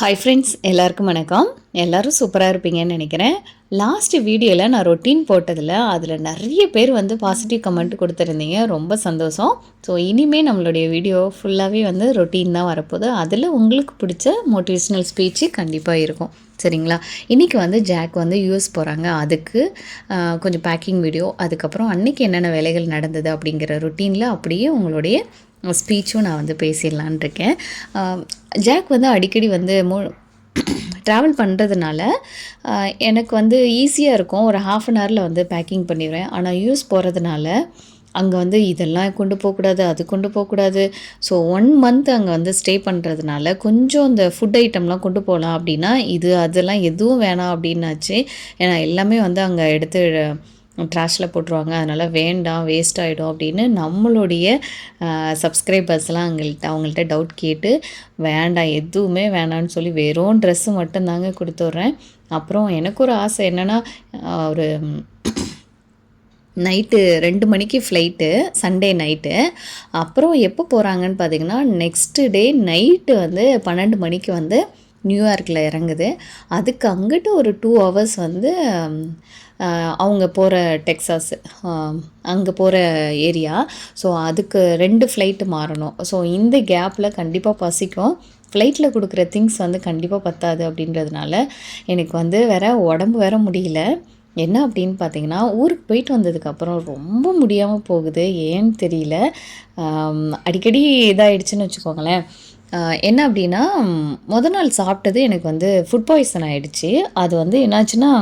Hi friends எல்லாருக்கும் வணக்கம். எல்லோரும் சூப்பராக இருப்பீங்கன்னு நினைக்கிறேன். லாஸ்ட்டு வீடியோவில் நான் ரொட்டீன் போட்டதில் அதில் நிறைய பேர் வந்து பாசிட்டிவ் கமெண்ட் கொடுத்துருந்தீங்க. ரொம்ப சந்தோஷம். ஸோ இனிமேல் நம்மளுடைய வீடியோ ஃபுல்லாகவே வந்து ரொட்டீன் தான் வரப்போகுது. அதில் உங்களுக்கு பிடிச்ச மோட்டிவேஷ்னல் ஸ்பீச்சு கண்டிப்பாக இருக்கும். சரிங்களா? இன்றைக்கி வந்து ஜாக் வந்து யூஎஸ் போகிறாங்க அதுக்கு கொஞ்சம் பேக்கிங் வீடியோ அதுக்கப்புறம் அன்றைக்கி என்னென்ன வேலைகள் நடந்தது அப்படிங்கிற ரொட்டீனில் அப்படியே உங்களுடைய ஸ்பீச்சும் நான் வந்து பேசிடலான் இருக்கேன் ஜாக் வந்து அடிக்கடி வந்து மு ட்ராவல் பண்ணுறதுனால எனக்கு வந்து ஈஸியாக இருக்கும். ஒரு ஹாஃப் அன் ஹவரில் வந்து பேக்கிங் பண்ணிடுவேன். ஆனால் யூஸ் போகிறதுனால அங்கே வந்து இதெல்லாம் கொண்டு போகக்கூடாது அது கொண்டு போகக்கூடாது. ஸோ ஒன் மந்த் அங்கே வந்து ஸ்டே பண்ணுறதுனால கொஞ்சம் இந்த ஃபுட் ஐட்டம்லாம் கொண்டு போகலாம் அப்படின்னா இது அதெல்லாம் எதுவும் வேணாம் அப்படின்னாச்சு. ஏன்னா எல்லாமே வந்து அங்கே எடுத்து ட்ராஷில் போட்டுருவாங்க. அதனால் வேண்டாம் வேஸ்ட் ஆகிடும் அப்படின்னு நம்மளுடைய சப்ஸ்கிரைபர்ஸ்லாம் அவங்கள்ட்ட அவங்கள்ட்ட டவுட் கேட்டு வேண்டாம் எதுவுமே வேண்டாம்னு சொல்லி வெறும் ட்ரெஸ்ஸு மட்டும்தாங்க கொடுத்துட்றேன். அப்புறம் எனக்கு ஒரு ஆசை என்னென்னா ஒரு நைட்டு ரெண்டு மணிக்கு ஃப்ளைட்டு சண்டே நைட்டு அப்புறம் எப்போ போகிறாங்கன்னு பார்த்தீங்கன்னா நெக்ஸ்ட்டு டே நைட்டு வந்து பன்னெண்டு மணிக்கு வந்து நியூயார்க்கில் இறங்குது. அதுக்கு அங்கிட்டு ஒரு டூ ஹவர்ஸ் வந்து அவங்க போகிற டெக்ஸாஸ் அங்கே போகிற ஏரியா. ஸோ அதுக்கு ரெண்டு ஃப்ளைட்டு மாறணும். ஸோ இந்த கேப்பில் கண்டிப்பாக பசிக்கும். ஃப்ளைட்டில் கொடுக்குற திங்ஸ் வந்து கண்டிப்பாக பத்தாது அப்படின்றதுனால எனக்கு வந்து வேற உடம்பு வேற முடியல. என்ன அப்படின்னு பார்த்தீங்கன்னா ஊருக்கு போயிட்டு வந்ததுக்கப்புறம் ரொம்ப முடியாமல் போகுது. ஏன்னு தெரியல. அடிக்கடி இதாகிடுச்சுன்னு வச்சுக்கோங்களேன். என்ன அப்படின்னா மொதல் நாள் சாப்பிட்டது எனக்கு வந்து ஃபுட் பாய்சன் ஆகிடுச்சி அது வந்து என்னாச்சுன்னா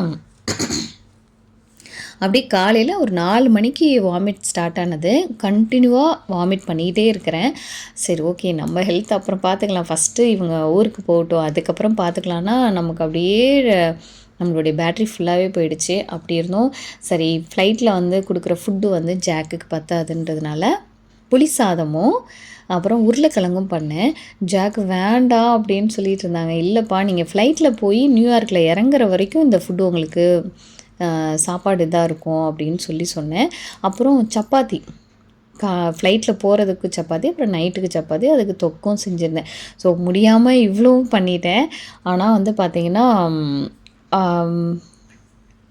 அப்படியே காலையில் ஒரு நாலு மணிக்கு வாமிட் ஸ்டார்ட் ஆனது. கண்டினியூவாக வாமிட் பண்ணிகிட்டே இருக்கிறேன். சரி ஓகே நம்ம ஹெல்த் அப்புறம் பார்த்துக்கலாம் ஃபஸ்ட்டு இவங்க ஊருக்கு போகட்டும். அதுக்கப்புறம் பார்த்துக்கலான்னா நமக்கு அப்படியே நம்மளுடைய பேட்ரி ஃபுல்லாகவே போயிடுச்சு. அப்படி இருந்தோம். சரி ஃப்ளைட்டில் வந்து கொடுக்குற ஃபுட்டு வந்து ஜாக்குக்கு பத்தாதுன்றதுனால புளி சாதமும் அப்புறம் உருளைக்கிழங்கும் பண்ணேன். ஜாக் வேண்டாம் அப்படின்னு சொல்லிட்டு இருந்தாங்க. இல்லைப்பா நீங்கள் ஃப்ளைட்டில் போய் நியூயார்க்கில் இறங்குற வரைக்கும் இந்த ஃபுட்டு உங்களுக்கு சாப்பாடு இதாக இருக்கும் அப்படின்னு சொல்லி சொன்னேன். அப்புறம் சப்பாத்தி. கா ஃப்ளைட்டில் போகிறதுக்கு சப்பாத்தி அப்புறம் நைட்டுக்கு சப்பாத்தி அதுக்கு தொக்கும் செஞ்சுருந்தேன். ஸோ முடியாமல் இவ்வளவும் பண்ணிட்டேன். ஆனால் வந்து பார்த்திங்கன்னா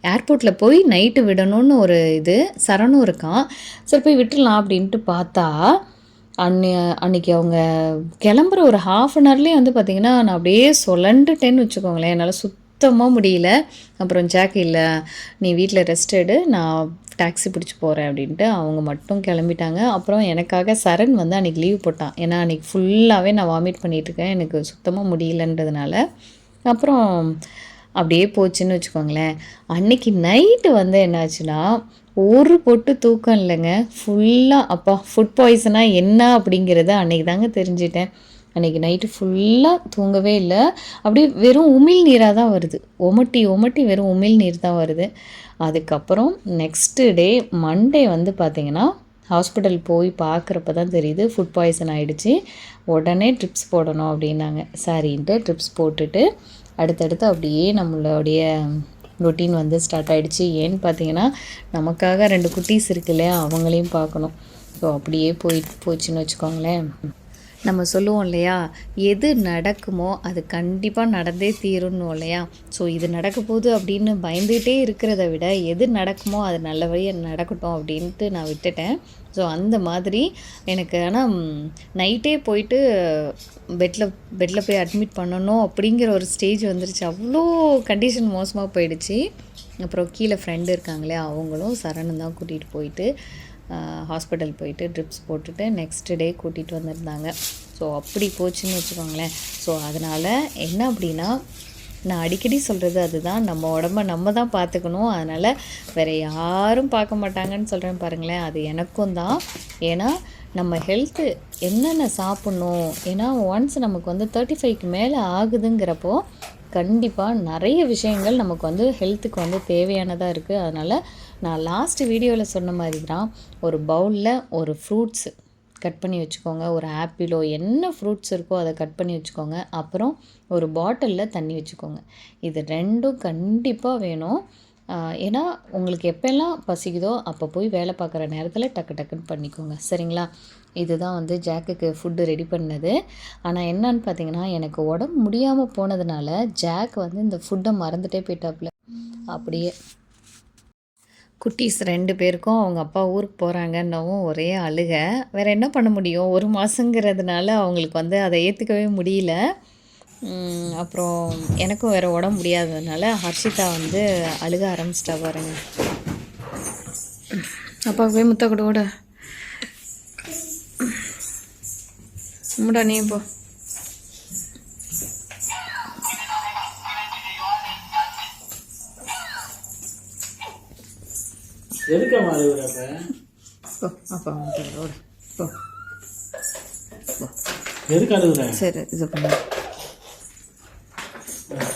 ஏர்போர்ட்டில் போய் நைட்டு விடணும்னு ஒரு இது சரணும் இருக்கான் சரி போய் விட்டுடலாம் அப்படின்ட்டு பார்த்தா அன்னை அன்னைக்கு அவங்க கிளம்புற ஒரு ஹாஃப் அன் ஹவர்லேயே வந்து பார்த்திங்கன்னா நான் அப்படியே சொலண்டுட்டேன்னு வச்சுக்கோங்களேன். என்னால் சுத்தமாக முடியல. அப்புறம் ஜாக் இல்லை நீ வீட்டில் ரெஸ்ட் எடு. நான் டாக்ஸி பிடிச்சி போகிறேன் அப்படின்ட்டு அவங்க மட்டும் கிளம்பிட்டாங்க. அப்புறம் எனக்காக சரண் வந்து அன்றைக்கி லீவ் போட்டான். ஏன்னா அன்றைக்கி ஃபுல்லாகவே நான் வாமிட் பண்ணிகிட்ருக்கேன் எனக்கு சுத்தமாக முடியலன்றதுனால. அப்புறம் அப்படியே போச்சுன்னு வச்சுக்கோங்களேன். அன்னைக்கு நைட்டு வந்து என்னாச்சுன்னா ஒரு பொட்டு தூக்கம் இல்லைங்க. ஃபுல்லாக அப்பா ஃபுட் பாய்சனாக என்ன அப்படிங்கிறத அன்னைக்கு தாங்க தெரிஞ்சிட்டேன். அன்றைக்கி நைட்டு ஃபுல்லாக தூங்கவே இல்லை. அப்படியே வெறும் உமிழ் நீராக தான் வருது. ஒமட்டி ஒமட்டி வெறும் உமிழ் நீர் தான் வருது. அதுக்கப்புறம் நெக்ஸ்ட்டு டே மண்டே வந்து பார்த்திங்கன்னா ஹாஸ்பிட்டல் போய் பார்க்குறப்ப தான் தெரியுது ஃபுட் பாய்சன் ஆகிடுச்சு உடனே ட்ரிப்ஸ் போடணும் அப்படின்னாங்க. சரின்ட்டு ட்ரிப்ஸ் போட்டுட்டு அடுத்தடுத்து அப்படியே நம்மளுடைய ரொட்டீன் வந்து ஸ்டார்ட் ஆகிடுச்சு ஏன்னு பார்த்தீங்கன்னா நமக்காக ரெண்டு குட்டீஸ் இருக்கு இல்லையா அவங்களையும் பார்க்கணும். ஸோ அப்படியே போயிட்டு போச்சுன்னு வச்சுக்கோங்களேன். நம்ம சொல்லுவோம் இல்லையா? எது நடக்குமோ அது கண்டிப்பாக நடந்தே தீரும்னு இல்லையா? ஸோ இது நடக்க போகுது அப்படின்னு பயந்துகிட்டே இருக்கிறத விட எது நடக்குமோ அது நல்லபடியாக நடக்கட்டும் அப்படின்ட்டு நான் விட்டுட்டேன். ஸோ அந்த மாதிரி எனக்கு ஆனால் நைட்டே போயிட்டு பெட்டில் பெட்டில் போய் அட்மிட் பண்ணணும் அப்படிங்கிற ஒரு ஸ்டேஜ் வந்துருச்சு. அவ்வளோ கண்டிஷன் மோசமாக போயிடுச்சு. அப்புறம் கீழே ஃப்ரெண்டு இருக்காங்களே அவங்களும் சரணம் தான் கூட்டிகிட்டு போயிட்டு ஹாஸ்பிட்டல் போயிட்டு ட்ரிப்ஸ் போட்டுட்டு நெக்ஸ்ட் டே கூட்டிகிட்டு வந்திருந்தாங்க. ஸோ அப்படி போச்சுன்னு வச்சுக்கோங்களேன். ஸோ அதனால் என்ன அப்படின்னா நான் அடிக்கடி சொல்கிறது அதுதான். நம்ம உடம்ப நம்ம தான் பார்த்துக்கணும். அதனால் வேறு யாரும் பார்க்க மாட்டாங்கன்னு சொல்கிறேன் பாருங்களேன். அது எனக்கும் தான். ஏன்னா நம்ம ஹெல்த்து என்னென்ன சாப்பிட்ணும்? ஏன்னா ஒன்ஸ் நமக்கு வந்து தேர்ட்டி ஃபைவ்க்கு மேலே ஆகுதுங்கிறப்போ கண்டிப்பாக நிறைய விஷயங்கள் நமக்கு வந்து ஹெல்த்துக்கு வந்து தேவையானதாக இருக்குது அதனால் நான் லாஸ்ட் வீடியோவில் சொன்ன மாதிரி தான் ஒரு பவுலில் ஒரு ஃப்ரூட்ஸு கட் பண்ணி வச்சுக்கோங்க. ஒரு ஆப்பிளோ என்ன ஃப்ரூட்ஸ் இருக்கோ அதை கட் பண்ணி வச்சுக்கோங்க. அப்புறம் ஒரு பாட்டிலில் தண்ணி வச்சுக்கோங்க. இது ரெண்டும் கண்டிப்பாக வேணும். ஏன்னா உங்களுக்கு எப்போல்லாம் பசிக்குதோ அப்போ போய் வேலை பார்க்குற நேரத்தில் டக்கு டக்குன்னு பண்ணிக்கோங்க. சரிங்களா? இதுதான் வந்து ஜாக்குக்கு ஃபுட்டு ரெடி பண்ணது. ஆனால் என்னன்னு பார்த்தீங்கன்னா எனக்கு உடம்பு முடியாமல் போனதுனால ஜாக் வந்து இந்த ஃபுட்டை மறந்துட்டே போயிட்டாப்புல. அப்படியே குட்டீஸ் ரெண்டு பேருக்கும் அவங்க அப்பா ஊருக்கு போகிறாங்கன்னவும் ஒரே அழுக. வேறு என்ன பண்ண முடியும்? ஒரு மாதங்கிறதுனால அவங்களுக்கு வந்து அதை ஏற்றுக்கவே முடியல. அப்புறம் எனக்கும் வேறு உடம்பு முடியாததுனால ஹர்ஷிதா வந்து அழுக ஆரம்பிச்சிட்டா பாருங்க. அப்பாவுக்கு போய் முத்த கூட விட முடா நீ போ. அப்பா? போ. எதுக்கு அழுகுற? சரி இது பண்ணு.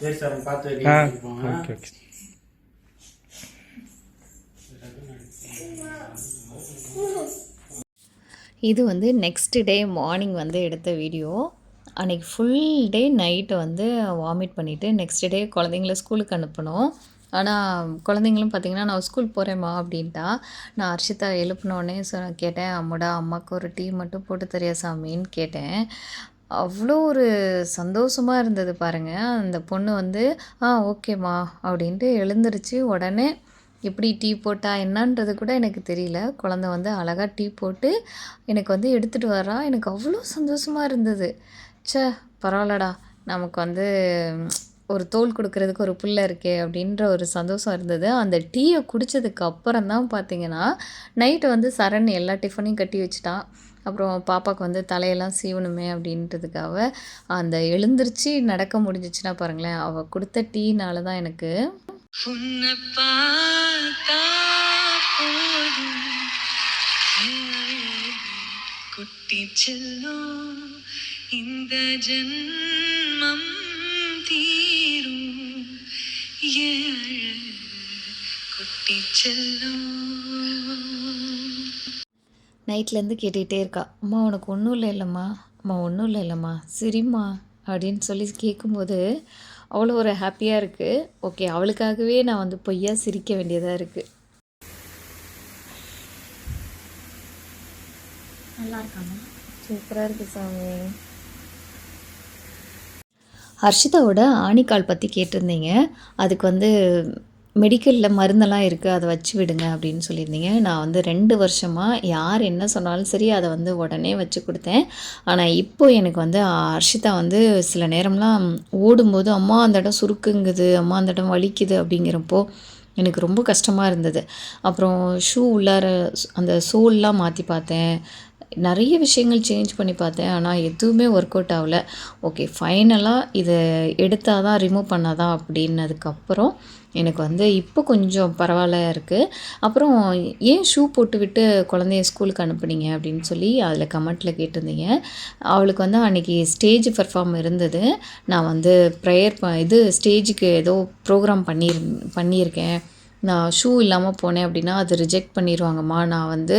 சரி சார் பார்த்து ஆ வெளியே போங்க ஓகே ஓகே இது வந்து நெக்ஸ்ட் டே மார்னிங் வந்து எடுத்த வீடியோ அன்றைக்கி ஃபுல் டே நைட்டு வந்து வாமிட் பண்ணிவிட்டு நெக்ஸ்ட் டே குழந்தைங்கள ஸ்கூலுக்கு அனுப்பணும். ஆனால் குழந்தைங்களும் பார்த்தீங்கன்னா நான் ஸ்கூல் போகிறேம்மா அப்படின்ட்டா. நான் ஹர்ஷிதா எழுப்பினோடனே சொ கேட்டேன் அம்மாடா அம்மாவுக்கு ஒரு டீ மட்டும் போட்டு தரியா சாமின்னு கேட்டேன். அவ்வளோ ஒரு சந்தோஷமாக இருந்தது பாருங்கள் அந்த பொண்ணு வந்து ஆ ஓகேம்மா அப்படின்ட்டு எழுந்துருச்சு உடனே எப்படி டீ போட்டா என்னன்றது கூட எனக்கு தெரியல. குழந்த வந்து அழகாக டீ போட்டு எனக்கு வந்து எடுத்துகிட்டு வரா எனக்கு அவ்வளோ சந்தோஷமாக இருந்தது. சே பரவாயில்லடா. நமக்கு வந்து ஒரு தோல் கொடுக்கறதுக்கு ஒரு பிள்ளை இருக்கே அப்படின்ற ஒரு சந்தோஷம் இருந்தது. அந்த டீயை குடித்ததுக்கு அப்புறம் தான் பார்த்தீங்கன்னா நைட்டு வந்து சரண் எல்லா டிஃபனையும் கட்டி வச்சுட்டான். அப்புறம் பாப்பாவுக்கு வந்து தலையெல்லாம் சீவணுமே அப்படின்றதுக்காக அந்த எழுந்திருச்சு நடக்க முடிஞ்சிச்சுன்னா பாருங்களேன் அவள் கொடுத்த டீனால தான் எனக்கு குட்டி செல்லும் இந்த ஜன்மம் தீரும். ஏழு குட்டி செல்லும் நைட்லேருந்து கேட்டுக்கிட்டே இருக்கா அம்மா உனக்கு ஒன்றும் இல்லை இல்லைம்மா. அம்மா ஒன்றும் இல்லை இல்லைம்மா. சரிம்மா அப்படின்னு சொல்லி கேட்கும்போது அவ்வளோ ஒரு ஹாப்பியாக இருக்குது ஓகே அவளுக்காகவே நான் வந்து பொய்யா சிரிக்க வேண்டியதாக இருக்குது நல்லா இருக்காமா சூப்பராக இருக்குது சாமி. ஹர்ஷிதாவோட ஆணிக்கால் பற்றி கேட்டிருந்தீங்க. அதுக்கு வந்து மெடிக்கலில் மருந்தெல்லாம் இருக்குது அதை வச்சு விடுங்க அப்படின்னு சொல்லியிருந்தீங்க. நான் வந்து ரெண்டு வருஷமாக யார் என்ன சொன்னாலும் சரி அதை வந்து உடனே வச்சு கொடுத்தேன். ஆனால் இப்போ எனக்கு வந்து ஹர்ஷிதா வந்து சில நேரம்லாம் ஓடும்போது அம்மா அந்த இடம் சுருக்குங்குது அம்மா அந்த இடம் வலிக்குது அப்படிங்கிறப்போ எனக்கு ரொம்ப கஷ்டமாக இருந்தது. அப்புறம் ஷூ உள்ளார அந்த சோல்லாம் மாற்றி பார்த்தேன். நிறைய விஷயங்கள் சேஞ்ச் பண்ணி பார்த்தேன். ஆனால் எதுவுமே ஒர்க் அவுட் ஆகல. ஓகே ஃபைனலாக இதை எடுத்தால் தான் ரிமூவ் பண்ணாதான் அப்படின்னதுக்கப்புறம் எனக்கு வந்து இப்போ கொஞ்சம் பரவாயில்ல இருக்குது அப்புறம் ஏன் ஷூ போட்டு விட்டு குழந்தைய ஸ்கூலுக்கு அனுப்புனீங்க அப்படின்னு சொல்லி அதில் கமெண்ட்டில் கேட்டிருந்தீங்க. அவளுக்கு வந்து அன்றைக்கி ஸ்டேஜ் பெர்ஃபார்ம் இருந்தது. நான் வந்து ப்ரேயர் ப இது ஸ்டேஜுக்கு ஏதோ ப்ரோக்ராம் பண்ணியிரு பண்ணியிருக்கேன். நான் ஷூ இல்லாமல் போனேன் அப்படின்னா அது ரிஜெக்ட் பண்ணிடுவாங்கம்மா நான் வந்து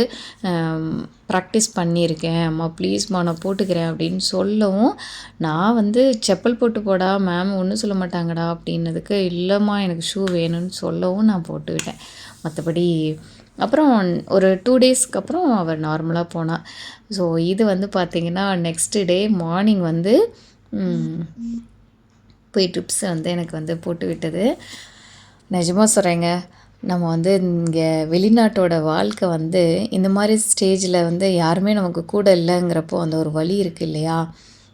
ப்ராக்டிஸ் பண்ணியிருக்கேன். அம்மா ப்ளீஸ்மா நான் போட்டுக்கிறேன் அப்படின்னு சொல்லவும் நான் வந்து செப்பல் போட்டு போடா மேம் ஒன்றும் சொல்ல மாட்டாங்கடா அப்படின்னதுக்கு இல்லைம்மா எனக்கு ஷூ வேணும்னு சொல்லவும் நான் போட்டு விட்டேன் மற்றபடி அப்புறம் ஒரு டூ டேஸ்க்கு அப்புறம் அவள் நார்மலாக போனாள் ஸோ இது வந்து பார்த்திங்கன்னா நெக்ஸ்ட் டே மார்னிங் வந்து போய் ட்ரிப்ஸ் வந்து எனக்கு வந்து போட்டு விட்டது நிஜமாக சொல்கிறேங்க நம்ம வந்து இங்கே வெளிநாட்டோட வாழ்க்கை வந்து இந்த மாதிரி ஸ்டேஜில் வந்து யாருமே நமக்கு கூட இல்லைங்கிறப்போ அந்த ஒரு வழி இருக்குது இல்லையா?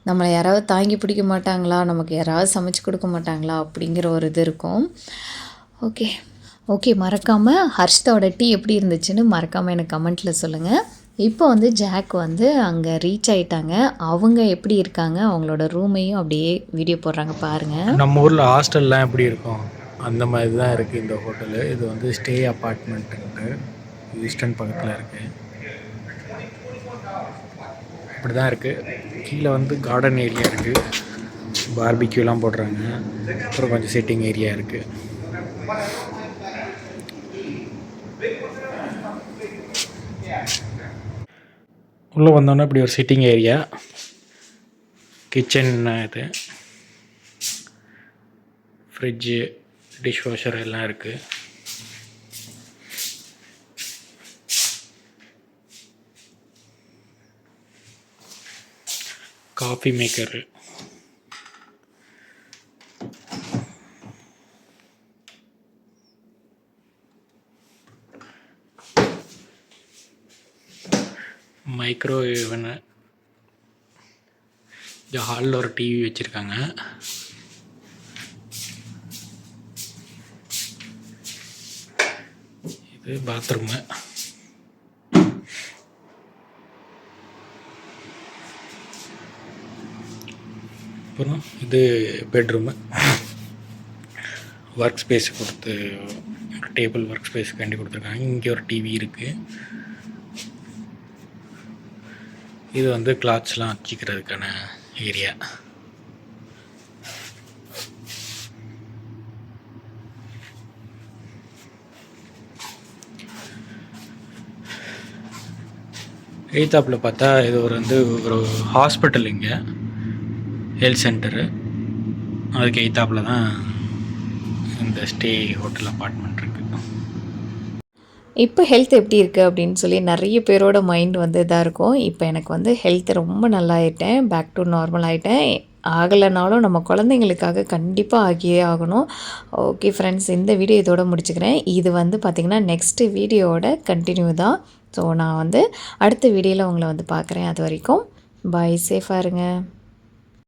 நம்மளை யாராவது தாங்கி பிடிக்க மாட்டாங்களா? நமக்கு யாராவது சமைச்சு கொடுக்க மாட்டாங்களா? அப்படிங்கிற ஒரு இது இருக்கும். ஓகே. ஓகே மறக்காமல் ஹர்ஷிதாவோட டீ எப்படி இருந்துச்சுன்னு மறக்காமல் எனக்கு கமெண்ட்டில் சொல்லுங்கள் இப்போ வந்து ஜாக் வந்து அங்கே ரீச் ஆகிட்டாங்க அவங்க எப்படி இருக்காங்க? அவங்களோட ரூமையும் அப்படியே வீடியோ போடுறாங்க பாருங்கள் நம்ம ஊரில் ஹாஸ்டல்லாம் எப்படி இருக்கும்? அந்த மாதிரி தான் இருக்குது இந்த ஹோட்டலு. இது வந்து ஸ்டே அப்பார்ட்மெண்ட்டுன்ட்டு ஈஸ்டர்ன் பக்கத்தில் இருக்குது இப்படி தான் இருக்குது கீழே வந்து கார்டன் ஏரியா இருக்குது பார்பிக்யூலாம் போடுறாங்க. அப்புறம் கொஞ்சம் சிட்டிங் ஏரியா இருக்குது உள்ளே வந்தோன்னே இப்படி ஒரு சிட்டிங் ஏரியா கிச்சன் இது. ஃப்ரிட்ஜு டிஷ் வாஷர் எல்லாம் இருக்குது காஃபி மேக்கரு மைக்ரோவேவனு இந்த ஹாலில் ஒரு டிவி வச்சுருக்காங்க. இது பாத்ரூமு. அப்புறம் இது பெட்ரூமு. ஒர்க் ஸ்பேஸ் கொடுத்து ஒரு டேபிள் ஒர்க் ஸ்பேஸ்க்காண்டி கொடுத்துருக்காங்க. இங்கே ஒரு டிவி இருக்குது இது வந்து கிளாத்ஸ்லாம் வச்சுக்கிறதுக்கான ஏரியா எய்த்தாப்பில் பார்த்தா இது ஒரு வந்து ஒரு ஹாஸ்பிட்டல் இங்கே. ஹெல்த் சென்டரு அதுக்கு எய்த்தாப்பில் தான் இந்த ஸ்டே ஹோட்டல் அப்பார்ட்மெண்ட் இருக்குது இப்போ ஹெல்த் எப்படி இருக்குது அப்படின்னு சொல்லி நிறைய பேரோட மைண்ட் வந்து இதாக இருக்கும். இப்போ எனக்கு வந்து ஹெல்த் ரொம்ப நல்லா ஆயிட்டேன். பேக் டு நார்மல் ஆகிட்டேன் ஆகலைனாலும் நம்ம குழந்தைங்களுக்காக கண்டிப்பாக ஆகியே ஆகணும். ஓகே ஃப்ரெண்ட்ஸ் இந்த வீடியோ இதோட முடிச்சுக்கிறேன். இது வந்து பார்த்திங்கன்னா நெக்ஸ்ட்டு வீடியோவோட கண்டினியூ தான். ஸோ நான் வந்து அடுத்த வீடியோவில் உங்களை வந்து பார்க்குறேன் அது வரைக்கும் பாய் சேஃபாக இருங்க.